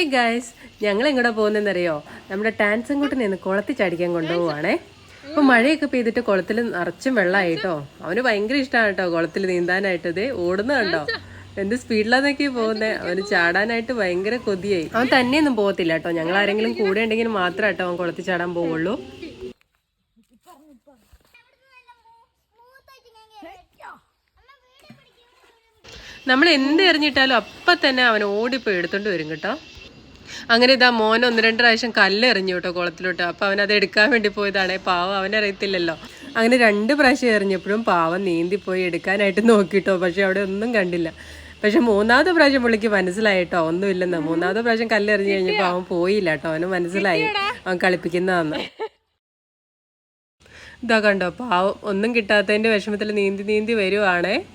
Hey guys ഞങ്ങൾ എങ്ങോട്ടാ പോകുന്നതെന്നറിയോ? നമ്മുടെ ടാൻസൻകുട്ടിനെ ഇന്ന് കുളത്തിൽ ചാടിക്കാൻ കൊണ്ടുപോവാണേ. അപ്പൊ മഴയൊക്കെ പെയ്തിട്ട് കുളത്തിൽ നിറച്ചും വെള്ളമായിട്ടോ. അവന് ഭയങ്കര ഇഷ്ടമാണ് കേട്ടോ കുളത്തിൽ നീന്താനായിട്ട്. ഇതേ ഓടുന്ന കണ്ടോ? എന്ത് സ്പീഡിലാന്നൊക്കെ പോകുന്നത് അവന് ചാടാനായിട്ട് ഭയങ്കര കൊതിയായി. അവൻ തന്നെയൊന്നും പോകത്തില്ല കേട്ടോ ഞങ്ങൾ ആരെങ്കിലും കൂടെ ഉണ്ടെങ്കിൽ മാത്രമേ കേട്ടോ അവൻ കുളത്തിൽ ചാടാൻ പോവുള്ളൂ. നമ്മൾ എന്ത് എറിഞ്ഞിട്ടാലും അപ്പം തന്നെ അവൻ ഓടിപ്പോയി എടുത്തോണ്ട് വരും കേട്ടോ. അങ്ങനെ ഇതാ മോൻ ഒന്ന് രണ്ട് പ്രാവശ്യം കല്ലെറിഞ്ഞു കേട്ടോ കുളത്തിലോട്ട്. അപ്പൊ അവൻ അത് എടുക്കാൻ വേണ്ടി പോയതാണ്. പാവം അവനറിയത്തില്ലല്ലോ. അങ്ങനെ രണ്ട് പ്രാവശ്യം എറിഞ്ഞപ്പോഴും പാവം നീന്തി പോയി എടുക്കാനായിട്ട് നോക്കിട്ടോ. പക്ഷെ അവിടെ ഒന്നും കണ്ടില്ല. പക്ഷെ മൂന്നാമത്തെ പ്രാവശ്യം പുള്ളിക്ക് മനസ്സിലായിട്ടോ ഒന്നുമില്ലെന്ന്. മൂന്നാമത്തെ പ്രാവശ്യം കല്ലെറിഞ്ഞു കഴിഞ്ഞപ്പോ കഴിഞ്ഞപ്പോൾ അവൻ പോയില്ല കേട്ടോ. അവന് മനസ്സിലായി. അവൻ കളിപ്പിക്കുന്നതാന്ന്. ഇതാ കണ്ടോ പാവം ഒന്നും കിട്ടാത്തതിന്റെ വിഷമത്തിൽ നീന്തി നീന്തി വരുവാണേ.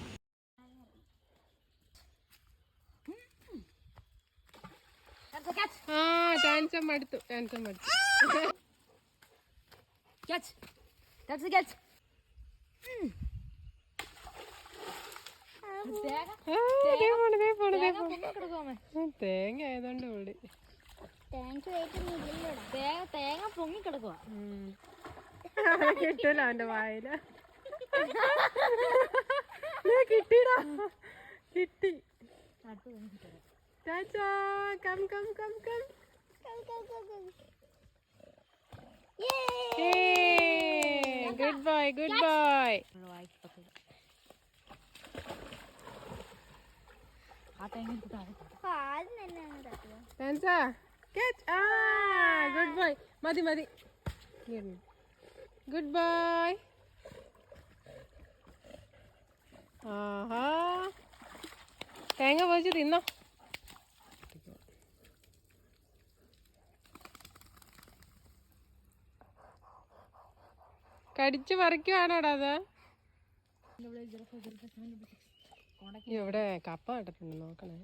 ആ ടാൻസം മടുത്തു ടാൻസം മടുത്തു Catch. That's catch. തേങ്ങ. ആയതുകൊണ്ട് ഓടി. തേങ്ങ പൊങ്ങി കിടക്കുക കിട്ടൂല അവന്റെ വായില. കിട്ടിടാ കിട്ടി. ചാച്ചാ come come come come good boy good boy ആ തേങ്ങ എടുത്തിട്ട് ഡാൻസാ catch ആ ഗുഡ് ബോയ് മതി മതി ഗുഡ് ബോയ് ആഹാ തേങ്ങ പോയിച്ച് തിന്നോ കടിച്ചു പറിക്കുവാണോടാ അത്? ഇവിടെ കപ്പ കിടപ്പുണ്ട് നോക്കണേ.